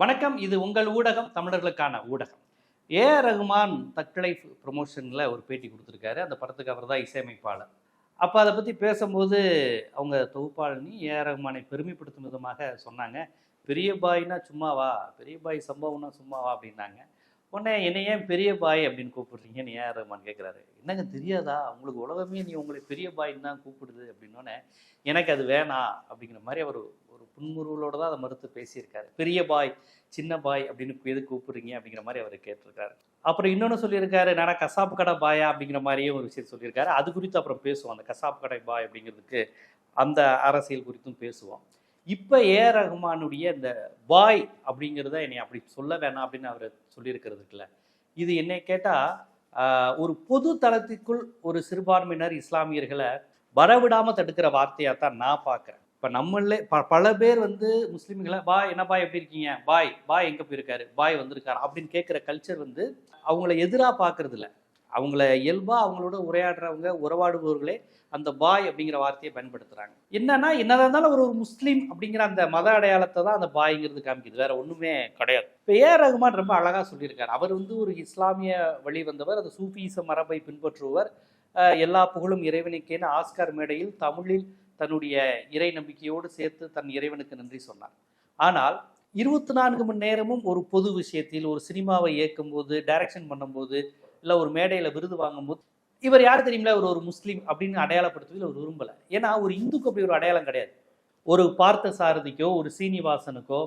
வணக்கம் இது உங்கள் ஊடகம் தமிழர்களுக்கான ஊடகம். ஏ. ஆர் ரகுமான் தக் ப்ரொமோஷனில் ஒரு பேட்டி கொடுத்துருக்காரு. அந்த படத்துக்கு அவர் தான் இசையமைப்பாளர். அப்போ அதை பற்றி பேசும்போது அவங்க தொகுப்பாளினி ஏ. ஆர் ரகுமானை பெருமைப்படுத்தும் விதமாக சொன்னாங்க. பெரிய பாய்னா சும்மாவா? பெரிய பாய் சம்பவம்னா சும்மாவா? அப்படின்னாங்க. உடனே என்னை ஏன் பெரிய பாய் அப்படின்னு கூப்பிடுறீங்கன்னு ஏ ஆர் ரகுமான் கேட்குறாரு என்னங்க தெரியாதா? உங்களுக்கு உலகமே நீ உங்களை பெரிய பாயின்னு தான் கூப்பிடுது அப்படின்னோடனே எனக்கு அது வேணாம் அப்படிங்கிற மாதிரி அவர் ஒரு புன்முறுவலோடு தான் அதை மறுத்து பேசியிருக்காரு. பெரிய பாய் சின்ன பாய் அப்படின்னு எது கூப்பிடுறீங்க அப்படிங்கிற மாதிரி அவர் கேட்டிருக்காரு. அப்புறம் இன்னொன்று சொல்லியிருக்காரு நானா கசாப்பு கடை பாயா அப்படிங்கிற மாதிரியே ஒரு விஷயம் சொல்லியிருக்காரு. அது குறித்து அப்புறம் பேசுவோம். அந்த கசாப்பு கடை பாய் அப்படிங்கிறதுக்கு அந்த அரசியல் குறித்தும் பேசுவோம். இப்போ ஏ ரகுமானுடைய இந்த பாய் அப்படிங்கிறத என்னை அப்படி சொல்ல வேணாம் அப்படின்னு அவர் சொல்லியிருக்கிறதுக்குல இது என்னை கேட்டால் ஒரு பொது தளத்துக்குள் ஒரு சிறுபான்மையினர் இஸ்லாமியர்களை வரவிடாமல் தடுக்கிற வார்த்தையாக தான் நான் பார்க்குறேன். இப்போ நம்மளே ப பல பேர் வந்து முஸ்லீம்களை பாய் என்ன பாய் எப்படி இருக்கீங்க? பாய் பாய் எங்கே போயிருக்காரு? பாய் வந்திருக்காரு? அப்படின்னு கேட்குற கல்ச்சர் வந்து அவங்கள எதிராக பார்க்கறதில்ல. அவங்கள இயல்பாக அவங்களோட உரையாடுறவங்க உறவாடுபவர்களே அந்த பாய் அப்படிங்கிற வார்த்தையை பயன்படுத்துகிறாங்க என்னன்னா என்னதான் இருந்தாலும் ஒரு முஸ்லீம் அப்படிங்கிற அந்த மத அடையாளத்தை தான் அந்த பாய்ங்கிறது காமிக்குது. வேற ஒன்றுமே கிடையாது. இப்போ ஏ ரகுமான் ரொம்ப அழகாக சொல்லியிருக்காரு. அவர் வந்து ஒரு இஸ்லாமிய வழி வந்தவர் அந்த சூஃபீச மரபை பின்பற்றுபவர். எல்லா புகழும் இறைவனுக்கேன்னு ஆஸ்கார் மேடையில் தமிழில் தன்னுடைய இறை நம்பிக்கையோடு சேர்த்து தன் இறைவனுக்கு நன்றி சொன்னார். ஆனால் இருபத்தி நான்கு மணி நேரமும் ஒரு பொது விஷயத்தில் ஒரு சினிமாவை இயக்கும் போது டைரக்ஷன் பண்ணும்போது இல்லை ஒரு மேடையில் விருது வாங்கும்போது இவர் யார் தெரியுமில ஒரு ஒரு முஸ்லீம் அப்படின்னு அடையாளப்படுத்துவதில் அவர் விரும்பலை. ஏன்னா ஒரு இந்துக்கு அப்படி ஒரு அடையாளம் கிடையாது. ஒரு பார்த்த சாரதிக்கோ ஒரு சீனிவாசனுக்கோ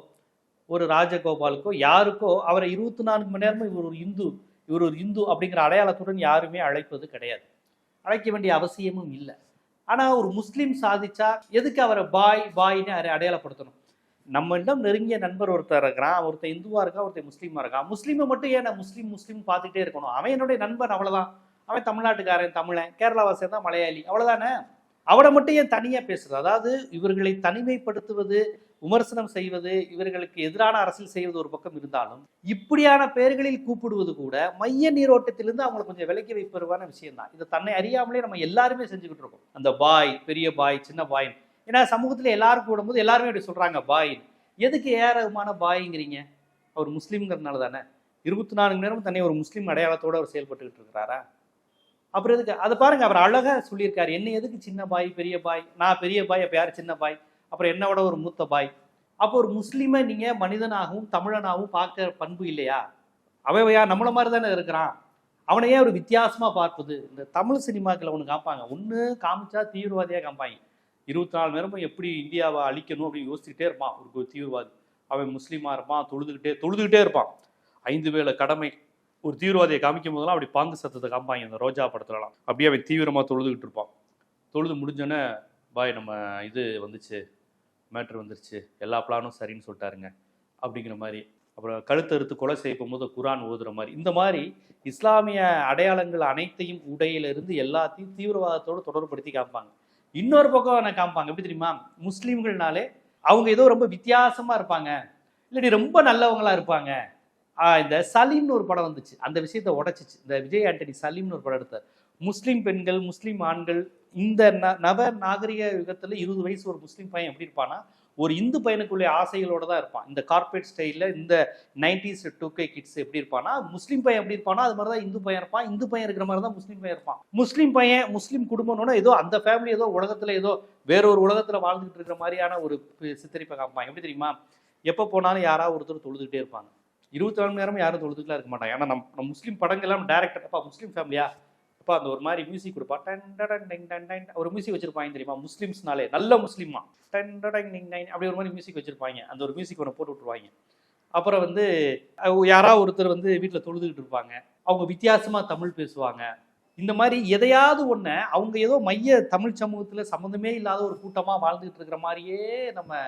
ஒரு ராஜகோபாலுக்கோ யாருக்கோ அவரை இருபத்தி நான்கு மணி நேரமும் இவர் ஒரு இந்து இவர் ஒரு இந்து அப்படிங்கிற அடையாளத்துடன் யாருமே அழைப்பது கிடையாது. அழைக்க வேண்டிய அவசியமும் இல்லை. ஆனால் ஒரு முஸ்லீம் சாதிச்சா எதுக்கு அவரை பாய் பாய்னு அடையாளப்படுத்தணும்? நம்மளிடம் நெருங்கிய நண்பர் ஒருத்தர் இருக்கிறான் ஒருத்தர் இந்துவா இருக்கா ஒருத்தர் முஸ்லீமா இருக்கான். முஸ்லீமை மட்டும் ஏன் முஸ்லீம் முஸ்லீம் பார்த்துட்டே இருக்கணும்? அவன் என்னுடைய நண்பன் அவ்வளோதான் அவன் தமிழ்நாட்டுக்காரன் தமிழன் கேரளாவை தான் மலையாளி அவ்வளோதானே அவனை மட்டும் ஏன் தனியாக பேசுறது? அதாவது இவர்களை தனிமைப்படுத்துவது விமர்சனம் செய்வது இவர்களுக்கு எதிரான அரசியல் செய்வது ஒரு பக்கம் இருந்தாலும் இப்படியான பெயர்களில் கூப்பிடுவது கூட மைய நீரோட்டத்திலிருந்து அவங்களை கொஞ்சம் விலக்கி வைப்பதுவான விஷயம் தான் இதை தன்னை அறியாமலே நம்ம எல்லாருமே செஞ்சுக்கிட்டு இருக்கோம். அந்த பாய் பெரிய பாய் சின்ன பாய் ஏன்னா சமூகத்தில் எல்லாரும் கூடும்போது எல்லாருமே அப்படி சொல்கிறாங்க பாய். எதுக்கு ஏரகமான பாய்ங்கிறீங்க? அவர் முஸ்லீம்ங்கிறதுனால தானே இருபத்தி நாலு மணி நேரமும் தன்னை ஒரு முஸ்லீம் அடையாளத்தோட அவர் செயல்பட்டுக்கிட்டு இருக்கிறாரா? அப்புறம் எதுக்கு? அதை பாருங்க அவர் அழகாக சொல்லியிருக்காரு. என்ன எதுக்கு சின்ன பாய் பெரிய பாய்? நான் பெரிய பாய் அப்ப யார் சின்ன பாய்? அப்புறம் என்னோட ஒரு மூத்த பாய். அப்போ ஒரு முஸ்லீமை நீங்கள் மனிதனாகவும் தமிழனாகவும் பார்க்க பண்பு இல்லையா? அவையா நம்மளை மாதிரி தானே இருக்கிறான். அவனையே ஒரு வித்தியாசமாக பார்ப்பது. இந்த தமிழ் சினிமாக்களை ஒன்று காப்பாங்க. ஒன்று காமிச்சா தீவிரவாதியாக காமிப்பாங்க. இருபத்தி நாலு நேரமும் எப்படி இந்தியாவை அழிக்கணும் அப்படின்னு யோசிச்சுட்டே இருப்பான். ஒரு தீவிரவாதி. அவன் முஸ்லீமாக இருப்பான் தொழுதுகிட்டே தொழுதுகிட்டே இருப்பான். ஐந்து வேளை கடமை. ஒரு தீவிரவாதியை காமிக்கும் போதெல்லாம் அப்படி பாங்கு சத்தத்தை காமிப்பாங்க இந்த ரோஜா படத்துலலாம். அப்படியே அவன் தீவிரமாக தொழுதுகிட்டு இருப்பான். தொழுது முடிஞ்சோடனே பாய் நம்ம இது வந்துச்சு மேட்ரு வந்துருச்சு எல்லா பிளானும் சரின்னு சொல்லிட்டாருங்க. அப்படிங்கிற மாதிரி. அப்புறம் கழுத்தறுத்து கொலை செய்ய போது குரான் ஓதுற மாதிரி. இந்த மாதிரி இஸ்லாமிய அடையாளங்கள் அனைத்தையும் உடையிலிருந்து எல்லாத்தையும் தீவிரவாதத்தோடு தொடர்படுத்தி காமிப்பாங்க. இன்னொரு பக்கம் என்ன காமிப்பாங்க. எப்படி தெரியுமா? முஸ்லீம்கள்னாலே அவங்க ஏதோ ரொம்ப வித்தியாசமாக இருப்பாங்க. இல்லாட்டி ரொம்ப நல்லவங்களாக இருப்பாங்க. இந்த சலீம்னு ஒரு படம் வந்துச்சு. அந்த விஷயத்தை உடைச்சிச்சு. இந்த விஜய் ஆண்டனி சலீம்னு ஒரு படம் எடுத்தார். முஸ்லீம் பெண்கள் முஸ்லீம் ஆண்கள் இந்த ந- நவ நாகரிக யுகத்தில் இருபது வயசு ஒரு முஸ்லீம் பையன் எப்படி இருப்பானா ஒரு இந்து பையனுக்குள்ள ஆசைகளோட தான் இருப்பான். இந்த கார்பரேட் ஸ்டைலில் இந்த நைன்டிஸ் டூ கே கிட்ஸ் எப்படி இருப்பானா முஸ்லீம் பையன் எப்படி இருப்பானா அது மாதிரி தான் இந்து பையன் இருப்பான். இந்து பையன் இருக்கிற மாதிரி தான் முஸ்லீம் பையன் இருப்பான். முஸ்லீம் பையன் முஸ்லீம் குடும்பம்னு ஏதோ அந்த ஃபேமிலி ஏதோ உலகத்தில் ஏதோ வேற ஒரு உலகத்தில் வாழ்ந்துட்டு இருக்கிற மாதிரியான ஒரு சித்தரிப்பை காப்பான் எப்படி தெரியுமா? எப்போ போனாலும் யாராவது ஒருத்தர் தொழுதுகிட்டே இருப்பாங்க. இருபத்தி நாலு மணி நேரமும் யாரும் தொழுதுக்கலாம் இருக்க மாட்டாங்க. ஏன்னா நம்ம முஸ்லீம் படங்கள்லாம் டேரக்டர் அப்பா முஸ்லீம் ஃபேமிலியா அப்போ அந்த ஒரு மாதிரி மியூசிக் கொடுப்பான் டன் ஒரு மியூசிக் வச்சிருப்பாங்க தெரியுமா? முஸ்லீம்ஸ்னாலே. நல்ல முஸ்லீமா. டன் அப்படி ஒரு மாதிரி மியூசிக் வச்சிருப்பாங்க. அந்த ஒரு மியூசிக் ஒன்று போட்டு விட்ருவாங்க அப்புறம் வந்து யாராவது ஒருத்தர் வந்து வீட்டில் தொழுதுகிட்டு இருப்பாங்க. அவங்க வித்தியாசமாக தமிழ் பேசுவாங்க. இந்த மாதிரி எதையாவது ஒன்று அவங்க ஏதோ மைய தமிழ் சமூகத்தில் சம்மந்தமே இல்லாத ஒரு கூட்டமாக வாழ்ந்துகிட்டு இருக்கிற மாதிரியே நம்ம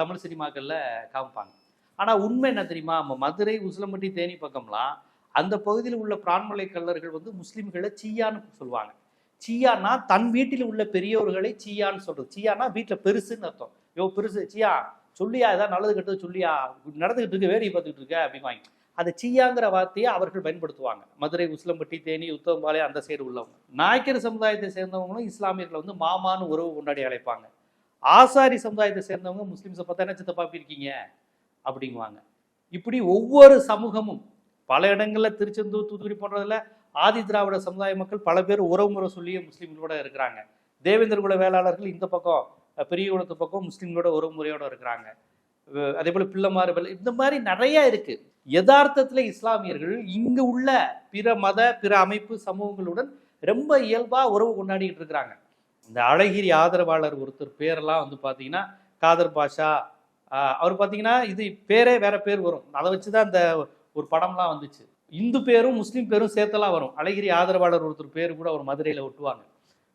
தமிழ் சினிமாக்களில் காமிப்பாங்க. ஆனால் உண்மை என்ன தெரியுமா? நம்ம மதுரை உசிலம்பட்டி தேனி பக்கம்லாம் அந்த பகுதியில் உள்ள பிரான்மலை கல்லர்கள் வந்து முஸ்லீம்களை சீயான்னு சொல்லுவாங்க. சீயானா தன் வீட்டில் உள்ள பெரியவர்களை சீயான்னு சொல்றது. சீயானா வீட்டில் பெருசுன்னு அர்த்தம். யோ பெருசு சீயா சொல்லியா? ஏதாவது நல்லது கெட்டது சொல்லியா? நடந்துகிட்டு இருக்க வேடிக்கை பார்த்துக்கிட்டு இருக்க அப்படிங்குவாங்க அந்த சீயாங்கிற வார்த்தையை அவர்கள் பயன்படுத்துவாங்க. மதுரை உசிலம்பட்டி தேனி உத்தமபாளையம் அந்த சைடு உள்ளவங்க. நாயக்கர் சமுதாயத்தை சேர்ந்தவங்களும் இஸ்லாமியர்களை வந்து மாமான்னு உறவு கொண்டாடி அழைப்பாங்க. ஆசாரி சமுதாயத்தை சேர்ந்தவங்க முஸ்லீம்ஸை பார்த்தா என்ன சித்தப்பா இருக்கீங்க? அப்படிங்குவாங்க. இப்படி ஒவ்வொரு சமூகமும் பல இடங்களில் திருச்செந்தூர் தூத்துக்குடி போன்றதில் ஆதி திராவிட சமுதாய மக்கள் பல பேர் உறவுமுறை சொல்லியே முஸ்லீம்களோட இருக்கிறாங்க. தேவேந்திர குல வேளாளர்கள் இந்த பக்கம் பெரிய குளத்து பக்கம் முஸ்லீம்களோட உறவுமுறையோட இருக்கிறாங்க. அதே போல் பிள்ளைமாறு இந்த மாதிரி நிறைய இருக்கு. யதார்த்தத்தில் இஸ்லாமியர்கள் இங்கே உள்ள பிற மத பிற அமைப்பு சமூகங்களுடன் ரொம்ப இயல்பாக உறவு கொண்டாடிட்டு இருக்கிறாங்க. இந்த அழகிரி ஆதரவாளர் ஒருத்தர் பேரெல்லாம் வந்து பார்த்தீங்கன்னா காதர் பாஷா அவர் பார்த்தீங்கன்னா இது பேரே வேற பேர் வரும். அதை வச்சு தான் அந்த ஒரு படம்லாம் வந்துச்சு. இந்து பேரும் முஸ்லீம் பேரும் சேர்த்தெல்லாம் வரும். அழகிரி ஆதரவாளர் ஒருத்தர் பேர் கூட அவர் மதுரையில் ஒட்டுவாங்க.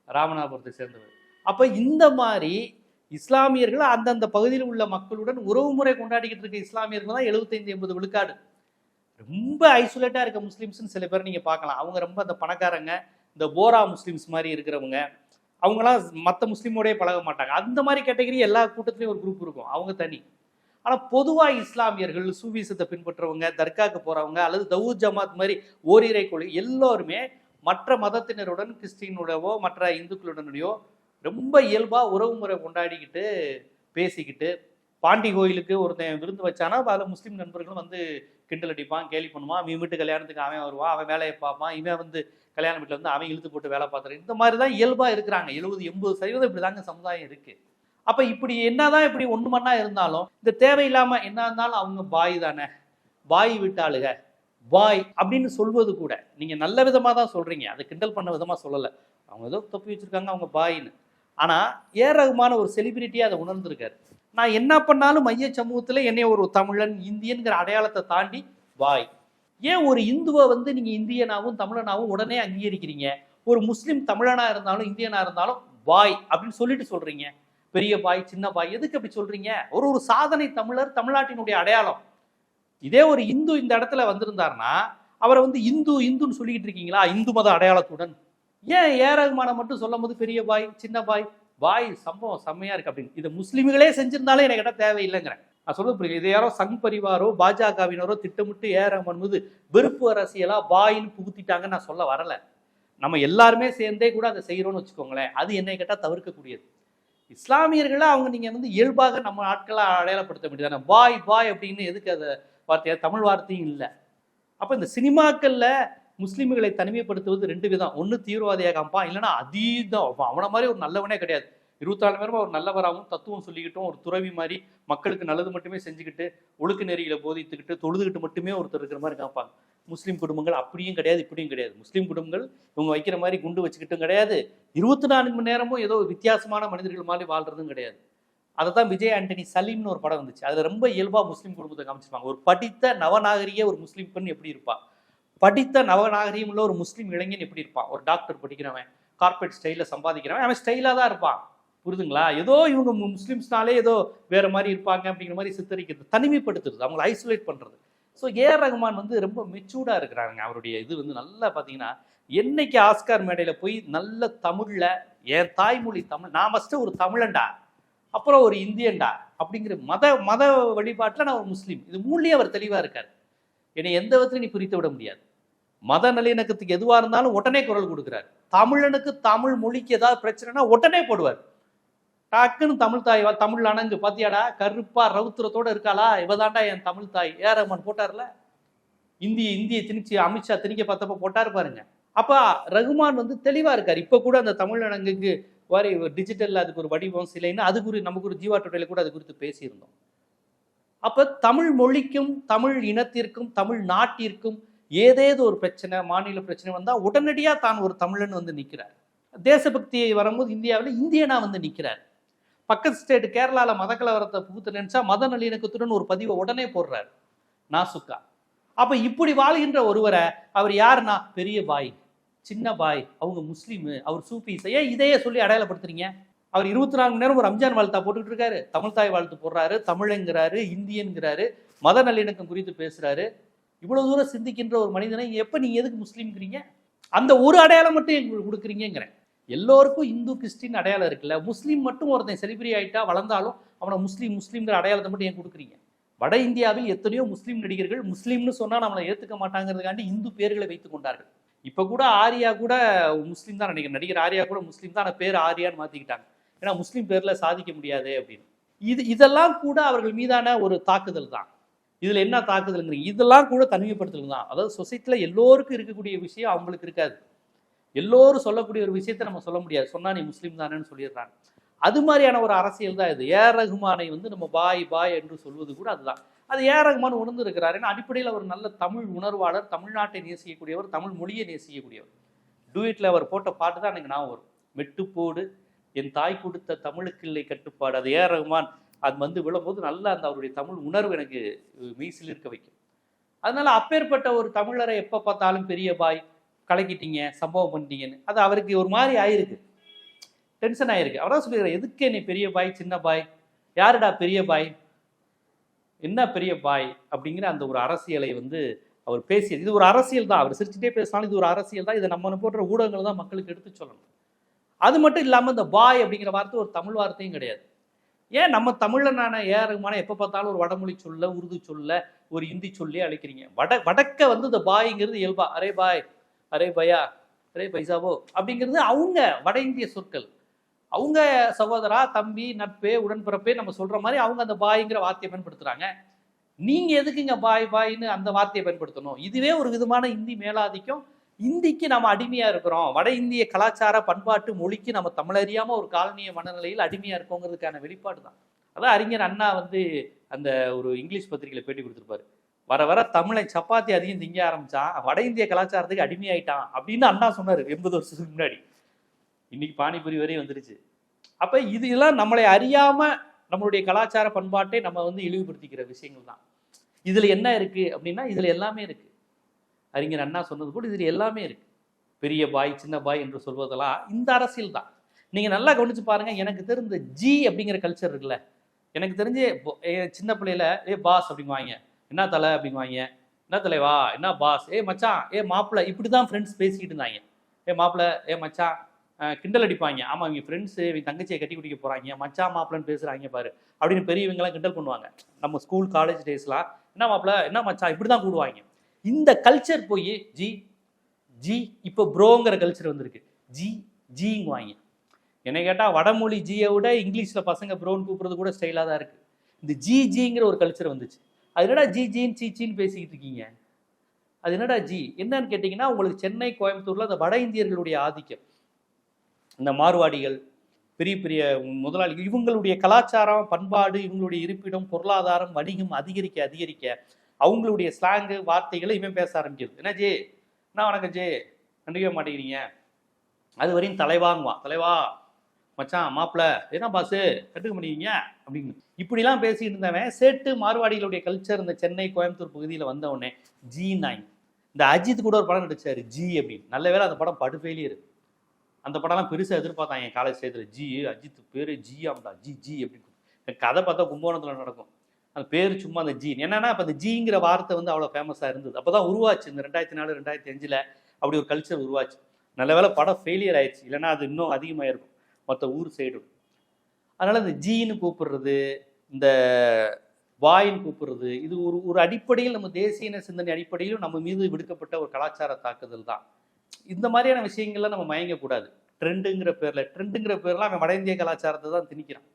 ராமநாதபுரத்தை சேர்ந்தவர். அப்போ இந்த மாதிரி இஸ்லாமியர்கள் அந்தந்த பகுதியில் உள்ள மக்களுடன் உறவு முறை கொண்டாடிக்கிட்டு இருக்க இஸ்லாமியர்கள் தான் எழுபத்தைந்து எண்பது விழுக்காடு. ரொம்ப ஐசோலேட்டாக இருக்க முஸ்லீம்ஸ்னு சில பேர் நீங்கள் பார்க்கலாம். அவங்க ரொம்ப அந்த பணக்காரங்க இந்த போரா முஸ்லீம்ஸ் மாதிரி இருக்கிறவங்க. அவங்களாம் மற்ற முஸ்லீமோடய பழக மாட்டாங்க. அந்த மாதிரி கேட்டகரி எல்லா கூட்டத்துலேயும் ஒரு குரூப் இருக்கும். அவங்க தனி. ஆனால் பொதுவாக இஸ்லாமியர்கள் சூவிசத்தை பின்பற்றுறவங்க தர்காக்கு போகிறவங்க அல்லது தவு ஜமாத் மாதிரி ஓரிரை கொள்கை எல்லோருமே மற்ற மதத்தினருடன் கிறிஸ்டினுடையவோ மற்ற இந்துக்களுடனோ ரொம்ப இயல்பாக உறவுமுறை கொண்டாடிக்கிட்டு பேசிக்கிட்டு பாண்டி கோயிலுக்கு ஒருத்தன் விருந்து வச்சானா அதில் முஸ்லீம் நண்பர்களும் வந்து கிண்டல் அடிப்பான் கேலி பண்ணுவான் அவன் வீட்டு கல்யாணத்துக்கு அவன் வருவான் அவன் வேலையை பார்ப்பான் இவன் வந்து கல்யாண வீட்டில் வந்து அவன் இழுத்து போட்டு வேலை பார்த்துறான் இந்த மாதிரி தான் இயல்பாக இருக்கிறாங்க. எழுபது எண்பது சதவீதம் இப்படி தாங்க சமுதாயம் இருக்குது அப்போ இப்படி என்னதான் இப்படி ஒன்று மண்ணா இருந்தாலும் இந்த தேவையில்லாமல் என்ன இருந்தாலும் அவங்க பாய் தானே? பாய் விட்டாளுக. பாய் அப்படின்னு சொல்வது கூட நீங்கள் நல்ல விதமாக தான் சொல்கிறீங்க அதை கிண்டல் பண்ண விதமாக சொல்லலை. அவங்க ஏதோ தொப்பி வச்சுருக்காங்க அவங்க பாயின்னு ஆனால் ஏ ரகுமான ஒரு செலிபிரிட்டியாக அதை உணர்ந்திருக்காரு. நான் என்ன பண்ணாலும் மைய சமூகத்தில் என்னை ஒரு தமிழன் இந்தியன்கிற அடையாளத்தை தாண்டி பாய் ஏன் ஒரு இந்துவை வந்து நீங்கள் இந்தியனாவும் தமிழனாவும் உடனே அங்கீகரிக்கிறீங்க? ஒரு முஸ்லீம் தமிழனா இருந்தாலும் இந்தியனா இருந்தாலும் பாய் அப்படின்னு சொல்லிட்டு சொல்றீங்க. பெரிய பாய் சின்ன பாய் எதுக்கு அப்படி சொல்றீங்க? ஒரு ஒரு சாதனை தமிழர் தமிழ்நாட்டினுடைய அடையாளம். இதே ஒரு இந்து இந்த இடத்துல வந்திருந்தாருன்னா அவரை வந்து இந்து இந்துன்னு சொல்லிக்கிட்டு இருக்கீங்களா? இந்து மத அடையாளத்துடன். ஏன் ஏ மட்டும் சொல்லும் போது பெரிய பாய் சின்ன பாய் பாய் சம்பவம் செம்மையா இருக்கு அப்படின்னு. இதை முஸ்லீம்களே செஞ்சிருந்தாலே எனக்கு கேட்டால் தேவையில்லைங்கிறேன். நான் சொல்றது புரியுது. இது யாரோ சங் பரிவாரோ பாஜகவினரோ திட்டமிட்டு ஏரகுமான் மீது வெறுப்பு அரசியலா பாயின்னு புகுத்திட்டாங்கன்னு நான் சொல்ல வரல. நம்ம எல்லாருமே சேர்ந்தே கூட அதை செய்யறோம்னு வச்சுக்கோங்களேன். அது என்னை கேட்டால் தவிர்க்கக்கூடியது. இஸ்லாமியர்களை அவங்க நீங்கள் வந்து இயல்பாக நம்ம ஆட்களை அடையாளப்படுத்த வேண்டியதானே பாய் பாய் அப்படின்னு எதுக்கு அதை வார்த்தையாக தமிழ் வார்த்தையும் இல்லை. அப்போ இந்த சினிமாக்களில் முஸ்லீம்களை தனிமைப்படுத்துவது ரெண்டு விதம். ஒன்று தீவிரவாதியாக காமிப்பான் இல்லைன்னா அதீதம் அவனை மாதிரி ஒரு நல்லவனே கிடையாது. இருபத்தாலு பேரும் ஒரு நல்லவராகவும் தத்துவம் சொல்லிக்கிட்டும் ஒரு துறவி மாதிரி மக்களுக்கு நல்லது மட்டுமே செஞ்சுக்கிட்டு ஒழுக்க நெறியில போதித்துக்கிட்டு தொழுதுகிட்டு மட்டுமே ஒருத்தர் இருக்கிற மாதிரி காப்பாங்க முஸ்லீம் குடும்பங்கள் அப்படியும் கிடையாது இப்படியும் கிடையாது. முஸ்லீம் குடும்பங்கள் இவங்க வைக்கிற மாதிரி குண்டு வச்சுக்கிட்டும் கிடையாது. இருபத்தி நான்கு மணி நேரமும் ஏதோ வித்தியாசமான மனிதர்கள் மாதிரி வாழ்றதும் கிடையாது. அதை தான் விஜய் ஆண்டனி சலீம்னு ஒரு படம் வந்துச்சு. அதில் ரொம்ப இயல்பாக முஸ்லீம் குடும்பத்தை காமிச்சிருப்பாங்க. ஒரு படித்த நவநாகரிக ஒரு முஸ்லீம் பெண் எப்படி இருப்பான் படித்த நவநாகரிகம் உள்ள ஒரு முஸ்லீம் இளைஞன் எப்படி இருப்பான்? ஒரு டாக்டர் படிக்கிறவன் கார்பரேட் ஸ்டைலில் சம்பாதிக்கிறவன் அவன் ஸ்டைலாக தான் இருப்பான். புரிதுங்களா? ஏதோ இவங்க முஸ்லீம்ஸ்னாலே ஏதோ வேற மாதிரி இருப்பாங்க அப்படிங்கிற மாதிரி சித்தரிக்கிறது தனிமைப்படுத்துறது அவங்களை ஐசோலேட் பண்ணுறது ஸோ ஏஆர் ரகுமான் வந்து ரொம்ப மெச்சூர்டாக இருக்கிறாருங்க. அவருடைய இது வந்து நல்லா பார்த்தீங்கன்னா என்னைக்கு ஆஸ்கார் மேடையில் போய் நல்ல தமிழில் என் தாய்மொழி தமிழ் நான் ஃபஸ்ட்டு ஒரு தமிழன்டா அப்புறம் ஒரு இந்தியன்டா அப்படிங்கிற மத மத வழிபாட்டில் நான் ஒரு முஸ்லீம். இது மூணுலேயே அவர் தெளிவாக இருக்கார். என்னை எந்த விதத்துலையும் நீ பிரித்து விட முடியாது. மத நல்லிணக்கத்துக்கு எதுவாக இருந்தாலும் உடனே குரல் கொடுக்குறாரு. தமிழனுக்கு தமிழ் மொழிக்கு ஏதாவது பிரச்சனைனா உடனே போடுவார். டக்குன்னு தமிழ் தாய் தமிழ் அணங்கு பாத்தியாடா? கருப்பா ரவுத்திரத்தோட இருக்காளா? இவதாண்டா என் தமிழ் தாய். ஏரமன் போட்டார்ல? இந்திய இந்திய திணிச்சு அமித்ஷா திணிக்க பார்த்தப்ப போட்டார் பாருங்க. அப்போ ரகுமான் வந்து தெளிவாக இருக்கார். இப்போ கூட அந்த தமிழ் அணங்குக்கு வரை டிஜிட்டலில் அதுக்கு ஒரு வடிவம் சிலைன்னு அது குறித்து நமக்கு ஒரு ஜீவா டுடேல கூட அது குறித்து பேசியிருந்தோம். அப்போ தமிழ் மொழிக்கும் தமிழ் இனத்திற்கும் தமிழ் நாட்டிற்கும் ஏதேதோ ஒரு பிரச்சனை மாநில பிரச்சனை வந்தால் உடனடியாக தான் ஒரு தமிழன் வந்து நிற்கிறார் தேசபக்தியை வரும்போது இந்தியாவில் இந்தியனாக வந்து நிற்கிறார் பக்கத்து ஸ்டேட் கேரளால மத கலவரத்தை புகுத்த நினைச்சா மத நல்லிணக்கத்துடன் ஒரு பதிவை உடனே போடுறாரு. நாசுக்கா. அப்ப இப்படி வாழ்கின்ற ஒருவரை அவர் யாருன்னா? பெரிய பாய் சின்ன பாய் அவங்க முஸ்லீமு அவர் சூஃபீஸ் ஏன் இதையே சொல்லி அடையாளப்படுத்துறீங்க. அவர் இருபத்தி நாலு மணி நேரம் ஒரு ரம்ஜான் வாழ்த்தா போட்டுக்கிட்டு இருக்காரு. தமிழ் தாய் வாழ்த்து போடுறாரு தமிழங்கிறாரு இந்தியன்கிறாரு மத நல்லிணக்கம் குறித்து பேசுறாரு. இவ்வளவு தூரம் சிந்திக்கின்ற ஒரு மனிதனை எப்ப நீங்க எதுக்கு முஸ்லீம்ங்கிறீங்க? அந்த ஒரு அடையாளம் மட்டும் எங்களுக்கு கொடுக்குறீங்கிறேன் எல்லோருக்கும் இந்து கிறிஸ்டின் அடையாளம் இருக்குல்ல? முஸ்லீம் மட்டும் ஒருத்தன் செலிபிரி ஆகிட்டா வளர்ந்தாலும் அவனை முஸ்லீம் முஸ்லீம்கிற அடையாளத்தை மட்டும் ஏன் கொடுக்குறீங்க? வட இந்தியாவில் எத்தனையோ முஸ்லீம் நடிகர்கள் முஸ்லீம்னு சொன்னால் நம்மளை ஏற்றுக்க மாட்டாங்கிறதுக்காண்டி இந்து பேர்களை வைத்துக் கொண்டார்கள். இப்போ கூட ஆரியா கூட முஸ்லீம் தான் நினைக்கிறேன் நடிகர் ஆரியா கூட முஸ்லீம் தான் பேர் ஆரியான்னு மாற்றிக்கிட்டாங்க ஏன்னா முஸ்லீம் பேரில் சாதிக்க முடியாது அப்படின்னு. இது இதெல்லாம் கூட அவர்கள் மீதான ஒரு தாக்குதல் தான். இதில் என்ன தாக்குதலுங்கிறீங்க. இதெல்லாம் கூட தனிமைப்படுத்தல் தான். அதாவது சொசைட்டியில் எல்லோருக்கும் இருக்கக்கூடிய விஷயம் அவங்களுக்கு இருக்காது. எல்லோரும் சொல்லக்கூடிய ஒரு விஷயத்த நம்ம சொல்ல முடியாது. சொன்னா நீ முஸ்லீம் தானேன்னு சொல்லிடுறாங்க. அது மாதிரியான ஒரு அரசியல் தான் இது. ஏ ரகுமானை வந்து நம்ம பாய் பாய் என்று சொல்வது கூட அதுதான். அது ஏஆர் ரகுமான் உணர்ந்திருக்கிறார். ஏன்னா அடிப்படையில் அவர் நல்ல தமிழ் உணர்வாளர் தமிழ்நாட்டை நேசிக்கக்கூடியவர் தமிழ் மொழியை நேசிக்கக்கூடியவர். டூயிட்டில் அவர் போட்ட பாட்டு தான் எனக்கு ஞாபகம் வரும். மெட்டுப்போடு என் தாய் கொடுத்த தமிழுக்கு இல்லை கட்டுப்பாடு. அது ஏ ரகுமான் அது வந்து விழும்போது நல்லா அந்த அவருடைய தமிழ் உணர்வு எனக்கு மீசில் இருக்க வைக்கும். அதனால அப்பேற்பட்ட ஒரு தமிழரை எப்போ பார்த்தாலும் பெரிய பாய் கலக்கிட்டீங்க சம்பவம் பண்ணிட்டீங்கன்னு. அது அவருக்கு ஒரு மாதிரி ஆயிருக்கு. டென்ஷன் ஆயிருக்கு. அவரா சொல்லிடுறாரு எதுக்கு நீ பெரிய பாய் சின்ன பாய்? யாருடா பெரிய பாய்? என்ன பெரிய பாய்? அப்படிங்கிற அந்த ஒரு அரசியலை வந்து அவர் பேசியது. இது ஒரு அரசியல் தான். அவர் சிரிச்சுட்டே பேசினாலும் இது ஒரு அரசியல் தான். இதை நம்ம போன்ற ஊடகங்கள் தான் மக்களுக்கு எடுத்து சொல்லணும். அது மட்டும் இல்லாமல் இந்த பாய் அப்படிங்கிற வார்த்தை ஒரு தமிழ் வார்த்தையும் கிடையாது. ஏன் நம்ம தமிழில் நான் ஏறமான எப்போ பார்த்தாலும் ஒரு வடமொழி சொல்ல உருது சொல்ல ஒரு இந்தி சொல்லி அழைக்கிறீங்க. வட வடக்க வந்து இந்த பாய்ங்கிறது இயல்பா. அரே பாய் அரே பையா அரே பைசாவோ அப்படிங்கிறது அவங்க வட இந்திய சொற்கள். அவங்க சகோதரா தம்பி நட்பே உடன்பிறப்பே நம்ம சொல்ற மாதிரி அவங்க அந்த பாய்ங்கிற வார்த்தையை பயன்படுத்துறாங்க. நீங்க எதுக்குங்க பாய் பாய்ன்னு அந்த வார்த்தையை பயன்படுத்தணும்? இதுவே ஒரு விதமான இந்தி மேலாதிக்கம். இந்திக்கு நம்ம அடிமையா இருக்கிறோம். வட இந்திய கலாச்சார பண்பாட்டு மொழிக்கு நம்ம தமிழறியாம ஒரு காலனிய மனநிலையில் அடிமையா இருக்கோங்கிறதுக்கான வெளிப்பாடு தான். அதான் அறிஞர் அண்ணா வந்து அந்த ஒரு இங்கிலீஷ் பத்திரிகையில பேட்டி கொடுத்துருப்பாரு. வர வர தமிழை சப்பாத்தி அதிகம் திங்க ஆரம்பிச்சான். வட இந்திய கலாச்சாரத்துக்கு அடிமையாயிட்டான் அப்படின்னு அண்ணா சொன்னார் எண்பது வருஷத்துக்கு முன்னாடி. இன்னைக்கு பானிபுரி வரையும் வந்துருச்சு. அப்போ இது எல்லாம் நம்மளை அறியாம நம்மளுடைய கலாச்சார பண்பாட்டை நம்ம வந்து இழிவுபடுத்திக்கிற விஷயங்கள் தான். இதில் என்ன இருக்கு அப்படின்னா இதில் எல்லாமே இருக்கு. அறிஞர் அண்ணா சொன்னது கூட இதில் எல்லாமே இருக்கு. பெரிய பாய் சின்ன பாய் என்று சொல்வதெல்லாம் இந்த அரசியல் தான். நீங்கள் நல்லா கவனிச்சு பாருங்க எனக்கு தெரிந்த ஜி அப்படிங்கிற கல்ச்சர் இருக்குல்ல. எனக்கு தெரிஞ்சு சின்ன பிள்ளையில ஏ பாஸ் அப்படிங்குவாங்க. என்ன தலை? அப்படிங்குவாங்க. என்ன தலைவா என்ன பாஸ் ஏ மச்சான் ஏ மாப்பிள்ளை இப்படி தான் ஃப்ரெண்ட்ஸ் பேசிக்கிட்டு இருந்தாங்க. ஏ மாப்பிள்ளை ஏ மச்சான் கிண்டல் அடிப்பாங்க. ஆமாம் இவங்க ஃப்ரெண்ட்ஸு இவங்க தங்கச்சியை கட்டி குடிக்க போகிறாங்க மச்சா மாப்பிள்ளன்னு பேசுகிறாங்க பாரு. அப்படின்னு பெரியவங்கலாம் கிண்டல் பண்ணுவாங்க. நம்ம ஸ்கூல் காலேஜ் டேஸ்லாம் என்ன மாப்பிள்ள என்ன மச்சா இப்படி தான் கூடுவாங்க. இந்த கல்ச்சர் போய் ஜி ஜி இப்போ ப்ரோங்கிற கல்ச்சர் வந்திருக்கு. ஜி ஜிங்குவாங்க என்னை கேட்டால் வடமொழி ஜியை விட இங்கிலீஷில் பசங்க ப்ரோன்னு கூப்பிட்றது கூட ஸ்டைலாக தான் இருக்குது இந்த ஜி ஜிங்கிற ஒரு கல்ச்சர் வந்துச்சு. அது என்னடா ஜி ஜின்னு சீச்சின்னு பேசிக்கிட்டு இருக்கீங்க? அது என்னடா ஜி? என்னன்னு கேட்டிங்கன்னா உங்களுக்கு சென்னை கோயம்புத்தூரில் அந்த வட இந்தியர்களுடைய ஆதிக்கம். இந்த மார்வாடிகள் பெரிய பெரிய முதலாளிகள் இவங்களுடைய கலாச்சாரம் பண்பாடு இவங்களுடைய இருப்பிடம் பொருளாதாரம் வணிகம் அதிகரிக்க அதிகரிக்க அவங்களுடைய ஸ்லாங்கு வார்த்தைகளை இவன் பேச ஆரம்பிக்கிறது. என்ன ஜே? என்ன வணக்கம் ஜே? கண்டுக்கவே மாட்டேங்கிறீங்க. அது வரையும் தலைவாங்குவான். தலைவா மச்சான் மாப்பிள என்ன பாசு கட்டுக்க மாட்டேங்கிறீங்க? அப்படின்னு. இப்படிலாம் பேசிட்டு இருந்தவன் சேட்டு மார்வாடிகளுடைய கல்ச்சர் இந்த சென்னை கோயம்புத்தூர் பகுதியில் வந்த உடனே ஜி நைன் இந்த அஜித் கூட ஒரு படம் நடிச்சாரு ஜி அப்படின்னு. நல்ல வேளை அந்த படம் படு ஃபெயிலியர் அந்த படம்லாம் பெருசாக எதிர்பார்த்தான் என் காலேஜ் சேர்த்துல ஜி அஜித் பேர் ஜி ஆம்டா ஜி ஜி அப்படின்னு. கதை பார்த்தா கும்பகோணத்தில் நடக்கும். அந்த பேர் சும்மா அந்த ஜி என்னன்னா இப்போ அந்த ஜிங்கிற வார்த்தை வந்து அவ்வளோ ஃபேமஸாக இருந்தது. அப்போ தான் உருவாச்சு இந்த ரெண்டாயிரத்தி நாலு ரெண்டாயிரத்தி அஞ்சில் அப்படி ஒரு கல்ச்சர் உருவாச்சு. நல்ல வேளை படம் ஃபெயிலியர் ஆயிடுச்சு. இல்லைன்னா அது இன்னும் அதிகமாக இருக்கும் மற்ற ஊர் சைடும் அதனால் இந்த ஜீன்னு கூப்பிடுறது இந்த வாயின்னு கூப்பிடுறது இது ஒரு ஒரு அடிப்படையில் நம்ம தேசிய சிந்தனை அடிப்படையிலும் நம்ம மீது விடுக்கப்பட்ட ஒரு கலாச்சார தாக்குதல் தான். இந்த மாதிரியான விஷயங்கள்லாம் நம்ம மயங்கக்கூடாது. ட்ரெண்டுங்கிற பேரில் ட்ரெண்டுங்கிற பேர்லாம் அவன் வட இந்திய கலாச்சாரத்தை தான் திணிக்கிறான்.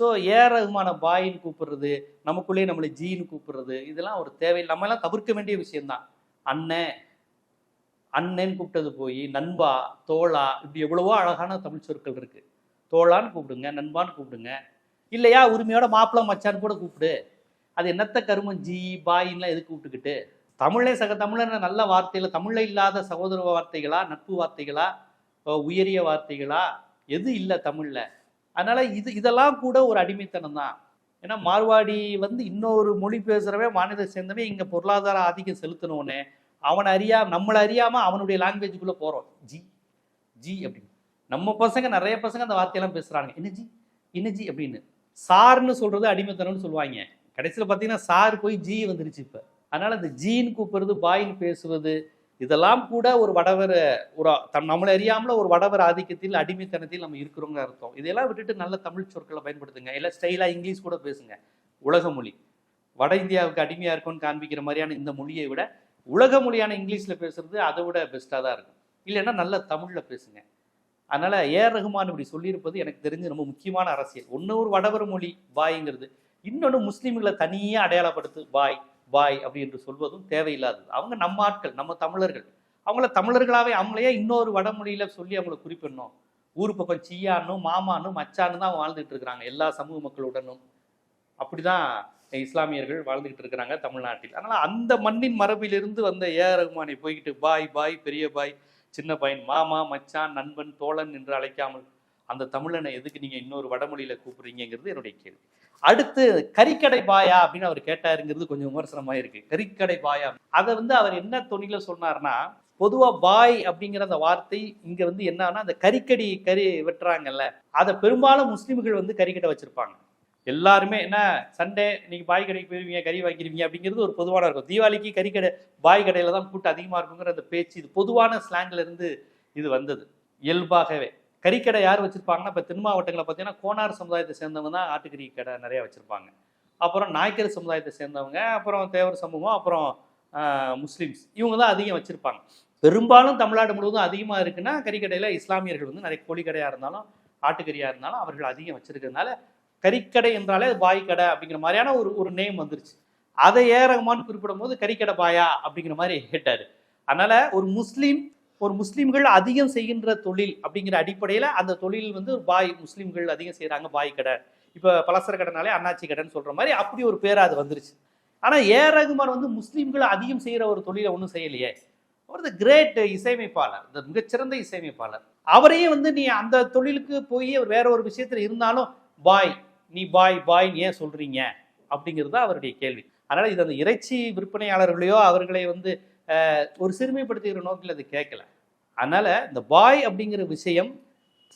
ஸோ ஏற விமான பாயின்னு கூப்பிடுறது நமக்குள்ளேயே நம்மளை ஜீன்னு கூப்பிடுறது இதெல்லாம் ஒரு தேவை நம்ம எல்லாம் தவிர்க்க வேண்டிய விஷயம்தான். அண்ணன் அண்ணன் கூப்பிட்டது போய் நண்பா தோழா இப்படி எவ்வளவோ அழகான தமிழ் சொற்கள் இருக்கு. தோழான்னு கூப்பிடுங்க நண்பான்னு கூப்பிடுங்க. இல்லையா உரிமையோட மாப்பிள்ளை மச்சான்னு கூட கூப்பிடு. அது என்னத்த கருமம்? ஜி பாயின்லாம் எது கூப்பிட்டுக்கிட்டு? தமிழே சக தமிழன் நல்ல வார்த்தையில் தமிழில் இல்லாத சகோதர வார்த்தைகளா நட்பு வார்த்தைகளா உயரிய வார்த்தைகளா? எது இல்லை தமிழில். அதனால் இது இதெல்லாம் கூட ஒரு அடிமைத்தனம் தான். ஏன்னா மார்வாடி வந்து இன்னொரு மொழி பேசுகிறவே மாநிலத்தை சேர்ந்தவன் இங்கே பொருளாதார ஆதிக்கம் செலுத்தணும்னு அவனை அறியா நம்மளை அறியாம அவனுடைய லாங்குவேஜுக்குள்ள போறோம். ஜி. ஜி அப்படின்னு. நம்ம பசங்க நிறைய பசங்க அந்த வார்த்தையெல்லாம் பேசுறாங்க என்ன ஜி? என்ன ஜி அப்படின்னு. சார்னு சொல்றது அடிமைத்தனம்னு சொல்லுவாங்க. கடைசியில் பார்த்தீங்கன்னா சார் போய் ஜி வந்துருச்சு இப்போ. அதனால இந்த ஜீன் கூப்பிடுறது பாயின்னு பேசுவது இதெல்லாம் கூட ஒரு வடவர் ஒரு தம் நம்மளை அறியாமல ஒரு வடவர் ஆதிக்கத்தில் அடிமைத்தனத்தில் நம்ம இருக்கிறோங்க அர்த்தம். இதெல்லாம் விட்டுட்டு நல்ல தமிழ் சொற்களை பயன்படுத்துங்க. இல்லை ஸ்டைலாக இங்கிலீஷ் கூட பேசுங்க. உலக மொழி. வட இந்தியாவுக்கு அடிமையாக இருக்கும்னு காண்பிக்கிற மாதிரியான இந்த மொழியை விட உலக மொழியான இங்கிலீஷில் பேசுறது அதை விட பெஸ்ட்டாக தான் இருக்கும். இல்லைன்னா நல்ல தமிழில் பேசுங்க. அதனால் ஏஆர் ரகுமான் இப்படி சொல்லியிருப்பது எனக்கு தெரிஞ்சு ரொம்ப முக்கியமான அரசியல். ஒன்று ஒரு வடவர் மொழி பாய்ங்கிறது இன்னொன்று முஸ்லீம்களை தனியாக அடையாளப்படுத்து பாய் பாய் அப்படி என்று சொல்வதும் தேவையில்லாதது. அவங்க நம்ம ஆட்கள் நம்ம தமிழர்கள். அவங்கள தமிழர்களாகவே அவங்களையே இன்னொரு வடமொழியில் சொல்லி அவங்கள குறிப்பிடணும். ஊர் பக்கம் சியானும் மாமானும் மச்சான்னு தான் வாழ்ந்துட்டு இருக்கிறாங்க எல்லா சமூக மக்களுடனும். அப்படிதான் இஸ்லாமியர்கள் வாழ்ந்துகிட்டு இருக்கிறாங்க தமிழ்நாட்டில். அதனால் அந்த மண்ணின் மரபிலிருந்து வந்த ஏ ஆர் ரகுமானை போய்கிட்டு பாய் பாய் பெரிய பாய் சின்ன பையன் மாமா மச்சான் நண்பன் தோழன் என்று அழைக்காமல் அந்த தமிழனை எதுக்கு நீங்கள் இன்னொரு வடமொழியில் கூப்பிடுறீங்கிறது என்னுடைய கேள்வி. அடுத்து கறிக்கடை பாயா அப்படின்னு அவர் கேட்டாருங்கிறது கொஞ்சம் விமர்சனமாக இருக்கு கறிக்கடை பாயா. அதை வந்து அவர் என்ன தொனில சொன்னார்னா பொதுவாக பாய் அப்படிங்கிற அந்த வார்த்தை இங்கே வந்து என்னன்னா அந்த கறிக்கடி கறி வெட்டுறாங்கல்ல அதை பெரும்பாலும் முஸ்லீம்கள் வந்து கறிக்கடை வச்சிருப்பாங்க. எல்லாருமே என்ன சண்டே இன்னைக்கு பாய் கடைக்கு போயிருவீங்க கறி வாங்கிடுவீங்க அப்படிங்கிறது ஒரு பொதுவான இருக்கும். தீபாவளிக்கு கறிக்கடை பாய் கடையில தான் கூட்டம் அதிகமா இருக்குங்கிற அந்த பேச்சு இது பொதுவான ஸ்லாங்ல இருந்து இது வந்தது. இயல்பாகவே. கறிக்கடை யார் வச்சிருப்பாங்கன்னா இப்போ தென் மாவட்டங்களில் பார்த்தீங்கன்னா கோனார் சமுதாயத்தை சேர்ந்தவங்க தான் ஆட்டுக்கறி கடை நிறையா வச்சுருப்பாங்க. அப்புறம் நாய்க்கர் சமுதாயத்தை சேர்ந்தவங்க அப்புறம் தேவர் சமூகம் அப்புறம் முஸ்லீம்ஸ். இவங்க தான் அதிகம் வச்சுருப்பாங்க. பெரும்பாலும் தமிழ்நாடு முழுவதும் அதிகமாக இருக்குன்னா கறிக்கடையில் இஸ்லாமியர்கள் வந்து நிறைய கோழிக்கடையாக இருந்தாலும் ஆட்டுக்கறியாக இருந்தாலும் அவர்கள் அதிகம் வச்சுருக்கிறதுனால கறிக்கடை என்றாலே அது பாய் கடை அப்படிங்கிற மாதிரியான ஒரு ஒரு நேம் வந்துருச்சு. அதை ஏ குறிப்பிடும் போது கறிக்கடை பாயா அப்படிங்கிற மாதிரி கேட்டார். அதனால ஒரு முஸ்லீம் ஒரு முஸ்லீம்கள் அதிகம் செய்கின்ற தொழில் அப்படிங்கிற அடிப்படையில் அந்த தொழில் வந்து பாய் முஸ்லீம்கள் அதிகம் செய்கிறாங்க பாய் கடை இப்போ பலசர கடைனாலே அண்ணாச்சி கடைன்னு சொல்கிற மாதிரி அப்படி ஒரு பேரா அது வந்துருச்சு. ஆனால் ஏ ரகுமான் வந்து முஸ்லீம்கள் அதிகம் செய்கிற ஒரு தொழிலை ஒன்றும் செய்யலையே. அவர் த கிரேட் இசையமைப்பாளர் இந்த மிகச்சிறந்த இசையமைப்பாளர். அவரையும் வந்து நீ அந்த தொழிலுக்கு போய் வேற ஒரு விஷயத்தில் இருந்தாலும் பாய் நீ பாய் பாய் ஏன் சொல்றீங்க? அப்படிங்கிறது தான் அவருடைய கேள்வி. அதனால இது அந்த இறைச்சி விற்பனையாளர்களையோ அவர்களை வந்து ஒரு சிறுமைப்படுத்துகிற நோக்கில் அது கேட்கல. அதனால இந்த பாய் அப்படிங்கிற விஷயம்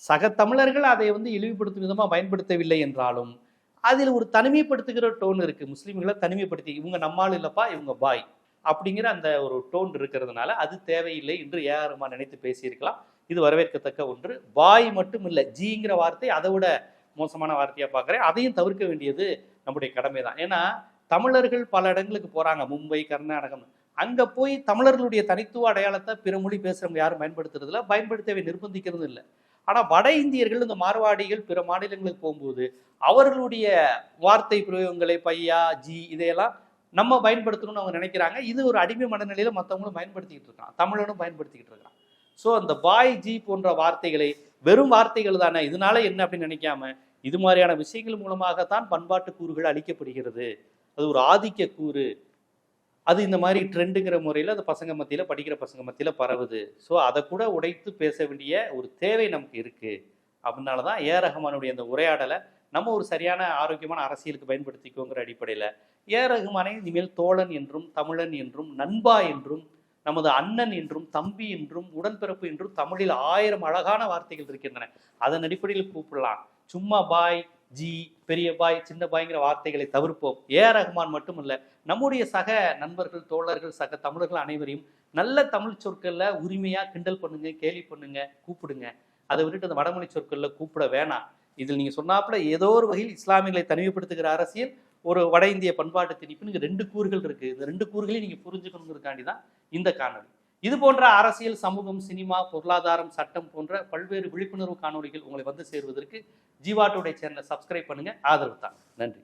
சக தமிழர்கள் அதை வந்து இழிவுபடுத்தும் விதமாக பயன்படுத்தவில்லை என்றாலும் அதில் ஒரு தனிமைப்படுத்துகிற டோன் இருக்குது முஸ்லீம்களை தனிமைப்படுத்தி இவங்க நம்மால் இல்லைப்பா இவங்க பாய் அப்படிங்கிற அந்த ஒரு டோன் இருக்கிறதுனால அது தேவையில்லை என்று ஏஆர்மா நினைத்து பேசியிருக்கலாம். இது வரவேற்கத்தக்க ஒன்று. பாய் மட்டும் இல்லை ஜிங்கிற வார்த்தை அதை விட மோசமான வார்த்தையாக பார்க்குறேன். அதையும் தவிர்க்க வேண்டியது நம்முடைய கடமை தான் ஏன்னா தமிழர்கள் பல இடங்களுக்கு போகிறாங்க மும்பை கர்நாடகம். அங்கே போய் தமிழர்களுடைய தனித்துவ அடையாளத்தை பிற மொழி பேசுகிறவங்க யாரும் பயன்படுத்துறதுல பயன்படுத்தவே நிர்பந்திக்கிறதும் இல்லை. ஆனால் வட இந்தியர்கள் இந்த மார்வாடிகள் பிற மாநிலங்களுக்கு போகும்போது அவர்களுடைய வார்த்தை பிரயோகங்களை பையா ஜி இதையெல்லாம் நம்ம பயன்படுத்தணும்னு அவங்க நினைக்கிறாங்க. இது ஒரு அடிமை மனநிலையில் மற்றவங்களும் பயன்படுத்திக்கிட்டு இருக்கான் தமிழனும் பயன்படுத்திக்கிட்டு இருக்கான். ஸோ அந்த பாய் ஜி போன்ற வார்த்தைகளை வெறும் வார்த்தைகள் தானே. இதனால என்ன அப்படின்னு நினைக்காம இது மாதிரியான விஷயங்கள் மூலமாகத்தான் பண்பாட்டு கூறுகள் அளிக்கப்படுகிறது. அது ஒரு ஆதிக்க கூறு. அது இந்த மாதிரி ட்ரெண்டுங்கிற முறையில் அது பசங்க மத்தியில் படிக்கிற பசங்க மத்தியில் பரவுது. ஸோ அதை கூட உடைத்து பேச வேண்டிய ஒரு தேவை நமக்கு இருக்குது அப்படினால தான் ஏ. ரஹ்மானுடைய அந்த உரையாடலை நம்ம ஒரு சரியான ஆரோக்கியமான அரசியலுக்கு பயன்படுத்திக்கோங்கிற அடிப்படையில் ஏ. ரஹ்மானை இனிமேல் தோழன் என்றும் தமிழன் என்றும் நண்பா என்றும் நமது அண்ணன் என்றும் தம்பி என்றும் உடன்பிறப்பு என்றும் தமிழில் ஆயிரம் அழகான வார்த்தைகள் இருக்கின்றன. அதன் அடிப்படையில் கூப்பிடலாம். சும்மா பாய் ஜி பெரிய பாய் சின்ன பாய்ங்கிற வார்த்தைகளை தவிர்ப்போம். ஏ ரஹ்மான் ரஹ்மான் மட்டுமல்ல நம்முடைய சக நண்பர்கள் தோழர்கள் சக தமிழர்கள் அனைவரையும் நல்ல தமிழ் சொற்களில் உரிமையா கிண்டல் பண்ணுங்க கேலி பண்ணுங்க கூப்பிடுங்க. அதை விட்டுட்டு அந்த வடமொழி சொற்களில் கூப்பிட வேணாம். இதில் நீங்கள் சொன்னாப்புல ஏதோ ஒரு வகையில் இஸ்லாமியர்களை தனிமைப்படுத்துகிற அரசியல் ஒரு வட இந்திய பண்பாட்டு திணிப்புன்னு ரெண்டு கூறுகள் இருக்கு. இந்த ரெண்டு கூறுகளையும் நீங்க புரிஞ்சுக்கணுங்கிறதுக்காண்டி தான் இந்த காணொளி. இது போன்ற அரசியல் சமூகம் சினிமா பொருளாதாரம் சட்டம் போன்ற பல்வேறு விழிப்புணர்வு காணொளிகள் உங்களை வந்து சேருவதற்கு ஜீவாட்டோடைய சேனலை சப்ஸ்கிரைப் பண்ணுங்க. ஆதரவு தான். நன்றி.